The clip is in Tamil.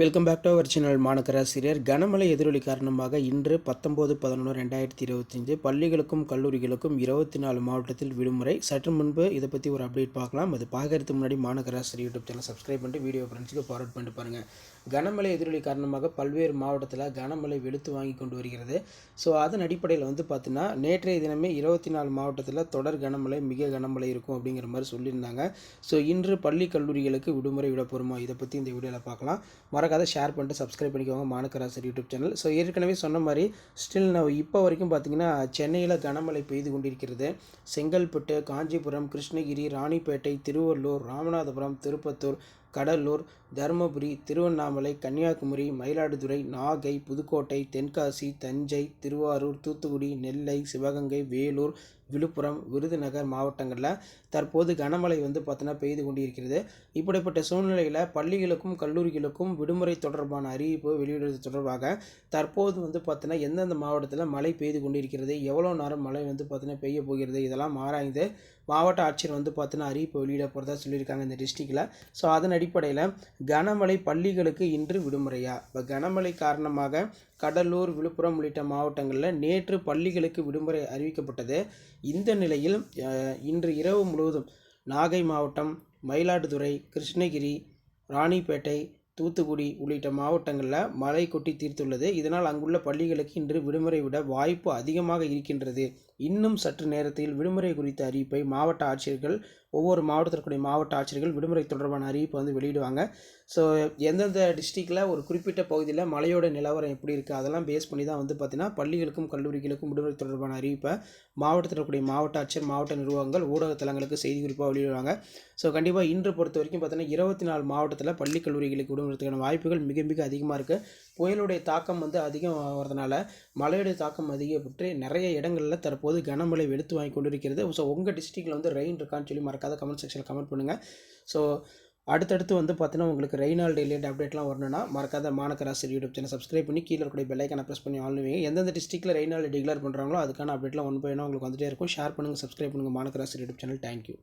Welcome back to our channel மாநகராசிரியர் கனமழை எதிரொலி காரணமாக இன்று பத்தொம்போது பதினொன்று ரெண்டாயிரத்தி இருபத்தஞ்சு பள்ளிகளுக்கும் கல்லூரிகளுக்கும் இருபத்தி நாலு மாவட்டத்தில் விடுமுறை. சற்று முன்பு இதை பற்றி ஒரு அப்டேட் பார்க்கலாம். அது பார்க்கறதுக்கு முன்னாடி மாநகராசிரியர் யூடியூப் சேனல் சப்ஸ்கிரைப் பண்ணிட்டு வீடியோ ஃப்ரெண்ட்ஸுக்கு ஃபார்வர்ட் பண்ணிட்டு பாருங்கள் கனமழை எதிரொலி காரணமாக பல்வேறு மாவட்டத்தில் கனமழை வெளுத்து வாங்கி கொண்டு வருகிறது. ஸோ அதன் அடிப்படையில் வந்து பார்த்தீங்கன்னா நேற்றைய தினமே இருபத்தி நாலு மாவட்டத்தில் தொடர் கனமழை மிக கனமழை இருக்கும் அப்படிங்கிற மாதிரி சொல்லியிருந்தாங்க. ஸோ இன்று பள்ளி கல்லூரிகளுக்கு விடுமுறை விட போகிறோமா இதை பற்றி இந்த வீடியோவில் பார்க்கலாம். மர மறக்காத ஷேர் பண்ணிட்டு சப்ஸ்கிரைப் பண்ணிக்கோங்க. மாநகராசர் யூடியூப் சேனல் ஸோ ஏற்கனவே சொன்ன மாதிரி ஸ்டில் நான் இப்போ வரைக்கும் பார்த்திங்கன்னா சென்னையில் கனமழை பெய்து கொண்டிருக்கிறது. செங்கல்பட்டு காஞ்சிபுரம் கிருஷ்ணகிரி ராணிப்பேட்டை திருவள்ளூர் ராமநாதபுரம் திருப்பத்தூர் கடலூர் தருமபுரி திருவண்ணாமலை கன்னியாகுமரி மயிலாடுதுறை நாகை புதுக்கோட்டை தென்காசி தஞ்சை திருவாரூர் தூத்துக்குடி நெல்லை சிவகங்கை வேலூர் விழுப்புரம் விருதுநகர் மாவட்டங்களில் தற்போது கனமழை வந்து பார்த்தீங்கன்னா பெய்து கொண்டிருக்கிறது. இப்படிப்பட்ட சூழ்நிலையில் பள்ளிகளுக்கும் கல்லூரிகளுக்கும் விடுமுறை தொடர்பான அறிவிப்பு வெளியிடுவது தொடர்பாக தற்போது வந்து பார்த்தீங்கன்னா எந்தெந்த மாவட்டத்தில் மழை பெய்து கொண்டிருக்கிறது எவ்வளோ நேரம் மழை வந்து பார்த்தீங்கன்னா பெய்ய போகிறது இதெல்லாம் ஆராய்ந்து மாவட்ட ஆட்சியர் வந்து பார்த்தீங்கன்னா அறிவிப்பு வெளியிட போகிறதா சொல்லியிருக்காங்க இந்த டிஸ்ட்ரிக்டில். ஸோ அதன் அடிப்படையில் கனமழை பள்ளிகளுக்கு இன்று விடுமுறையா? இப்போ கனமழை காரணமாக கடலூர் விழுப்புரம் உள்ளிட்ட மாவட்டங்களில் நேற்று பள்ளிகளுக்கு விடுமுறை அறிவிக்கப்பட்டது. இந்த நிலையில் இன்று இரவு முழுவதும் நாகை மாவட்டம் மயிலாடுதுறை கிருஷ்ணகிரி ராணிப்பேட்டை தூத்துக்குடி உள்ளிட்ட மாவட்டங்களில் மழை கொட்டி தீர்த்துள்ளது. இதனால் அங்குள்ள பள்ளிகளுக்கு இன்று விடுமுறை விட வாய்ப்பு அதிகமாக இருக்கின்றது. இன்னும் சற்று நேரத்தில் விடுமுறை குறித்த அறிவிப்பை மாவட்ட ஆட்சியர்கள் ஒவ்வொரு மாவட்டத்திற்குரிய மாவட்ட ஆட்சியர்கள் விடுமுறை தொடர்பான அறிவிப்பை வந்து வெளியிடுவாங்க. ஸோ எந்தெந்த டிஸ்ட்ரிக்டில் ஒரு குறிப்பிட்ட பகுதியில் மழையோட நிலவரம் எப்படி இருக்குது அதெல்லாம் பேஸ் பண்ணி தான் வந்து பார்த்திங்கன்னா பள்ளிகளுக்கும் கல்லூரிகளுக்கும் விடுமுறை தொடர்பான அறிவிப்பை மாவட்டத்தில் இருக்கக்கூடிய மாவட்ட ஆட்சியர் மாவட்ட நிர்வாகங்கள் ஊடக தளங்களுக்கு செய்தி குறிப்பாக வெளியிடுவாங்க ஸோ கண்டிப்பாக இன்று பொறுத்த வரைக்கும் பார்த்திங்கன்னா இருபத்தி நாலு மாவட்டத்தில் பள்ளி கல்லூரிகளுக்கு விடுமுறைக்கான வாய்ப்புகள் மிக மிக அதிகமாக இருக்குது புயலுடைய தாக்கம் வந்து அதிகம் ஆகிறதுனால மழையுடைய தாக்கம் அதிகப்பட்டு நிறைய இடங்களில் தற்போது கனமழை வெளுத்து வாங்கி கொண்டிருக்கிறது. ஸோ உங்கள் டிஸ்ட்ரிக்டில் வந்து ரெயின் இருக்கான்னு சொல்லி மறக்காத கமெண்ட் செக்ஷனில் கமெண்ட் பண்ணுங்கள் ஸோ அடுத்தடுத்து வந்து பார்த்தீங்கன்னா உங்களுக்கு ரெய்னால் ரிலேட் அப்டேட்லாம் வரணும்னா மறக்காத மாநகராசி யூடியூப் சேனல் சப்ஸ்கிரைப் பண்ணி கீழே இருக்கக்கூடிய பெல்லைக்கான ப்ரெஸ் பண்ணி ஆன் எந்தெந்த டிஸ்ட்ரிக்ட்டில் ரெய்னால் டிக்ளேர் பண்ணுறாங்களோ அதுக்கான அப்டேட்லாம் ஒன் பை உங்களுக்கு வந்துட்டே இருக்கும். ஷேர் பண்ணுங்கள் சப்ஸ்கிரைப் பண்ணுங்கள் மாநகராசி யூடியூப் சேனல் தேங்க்யூ